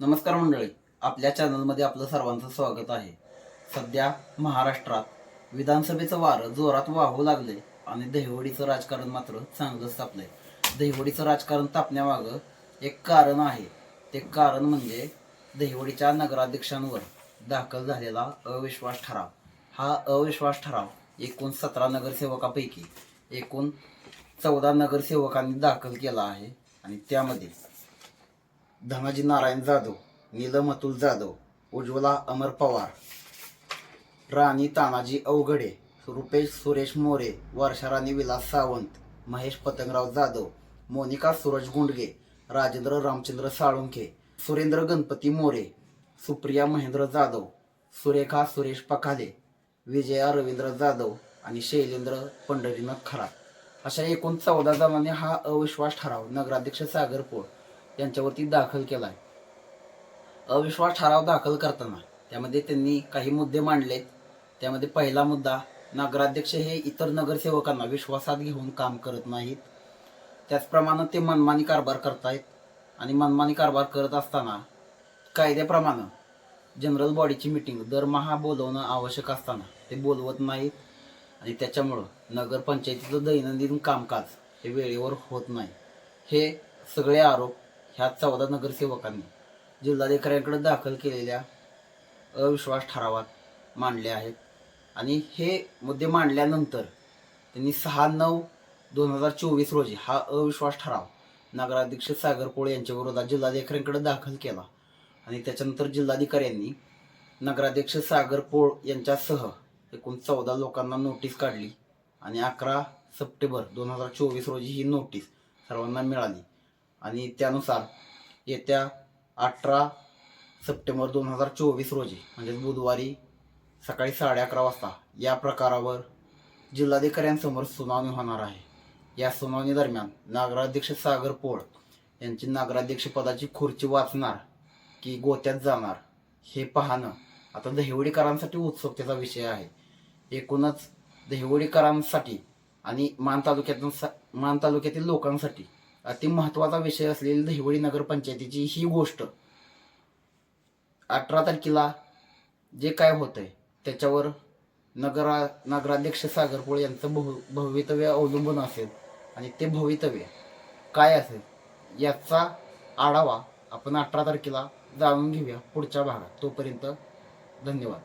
नमस्कार मंडळी आपल्या चॅनलमध्ये आपलं सर्वांचं स्वागत आहे. सध्या महाराष्ट्रात विधानसभेचं वारं जोरात वाहू लागले आणि दहिवडीचं राजकारण मात्र चांगलंच तापलंय. दहिवडीचं राजकारण तापण्यामागं एक कारण आहे. ते कारण म्हणजे दहिवडीच्या नगराध्यक्षांवर दाखल झालेला अविश्वास ठराव. हा अविश्वास ठराव एकूण सतरा नगरसेवकापैकी एकूण चौदा नगरसेवकांनी दाखल केला आहे आणि त्यामध्ये धनाजी नारायण जाधव नीलम अतुल जाधव उज्ज्वला अमर पवार राणी तानाजी अवघडे रुपेश सुरेश मोरे वर्षा राणी विलास सावंत महेश पतंगराव जाधव मोनिका सूरज गुंडगे राजेंद्र रामचंद्र साळुंखे सुरेंद्र गणपती मोरे सुप्रिया महेंद्र जाधव सुरेखा सुरेश पखाले विजया रवींद्र जाधव आणि शैलेंद्र पंढरीनाथ खरा अशा एकूण चौदा जणांनी हा अविश्वास ठराव नगराध्यक्ष सागरपूर त्यांच्यावरती यांच्यावरती दाखल आहे अविश्वास ठराव दाखल करताना त्यामध्ये त्यांनी काही मुद्दे मांडलेत. त्यामध्ये पहिला मुद्दा नगराध्यक्ष हे इतर नगरसेवकांना विश्वासात घेऊन काम करत नाहीत. त्याचप्रमाणे ते मनमानी कारभार करतायत आणि मनमानी कारभार करत असताना कायद्याप्रमाणे जनरल बॉडीची मिटिंग दरमहा बोलवणं आवश्यक असताना ते बोलवत नाहीत आणि त्याच्यामुळं नगरपंचायतीचं दैनंदिन कामकाज हे वेळेवर होत नाही. हे सगळे आरोप ह्या चौदा नगरसेवकांनी जिल्हाधिकाऱ्यांकडे दाखल केलेल्या अविश्वास ठरावात मांडले आहेत. आणि हे मुद्दे मांडल्यानंतर त्यांनी सहा नऊ दोन हजार चोवीस रोजी हा अविश्वास ठराव नगराध्यक्ष सागर पोळे यांच्या विरोधात जिल्हाधिकाऱ्यांकडे दाखल केला. आणि त्याच्यानंतर जिल्हाधिकाऱ्यांनी नगराध्यक्ष सागर पोळ यांच्यासह एकूण चौदा लोकांना नोटीस काढली. आणि अकरा सप्टेंबर दोन हजार चोवीस रोजी ही नोटीस सर्वांना मिळाली. आणि त्यानुसार येत्या अठरा सप्टेंबर दोन हजार चोवीस रोजी म्हणजेच बुधवारी सकाळी साडे अकरा वाजता या प्रकारावर जिल्हाधिकाऱ्यांसमोर सुनावणी होणार आहे. या सुनावणी दरम्यान नागराध्यक्ष सागर पोळ यांची नागराध्यक्ष पदाची खुर्ची वाचणार की गोत्यात जाणार हे पाहणं आता दहिवडीकरांसाठी उत्सुकतेचा विषय आहे. एकूणच दहिवडीकरांसाठी आणि मान तालुक्यातून मान तालुक्यातील लोकांसाठी अतिमहत्वाचा विषय असलेली दहिवडी नगरपंचायतीची ही गोष्ट अठरा तारखेला जे काय होतंय त्याच्यावर नगरा नगराध्यक्ष सागरपोळ यांचं भव भवितव्य अवलंबून असेल आणि ते भवितव्य काय असेल याचा आढावा आपण अठरा तारखेला जाणून घेऊया पुढच्या भागात. तोपर्यंत धन्यवाद.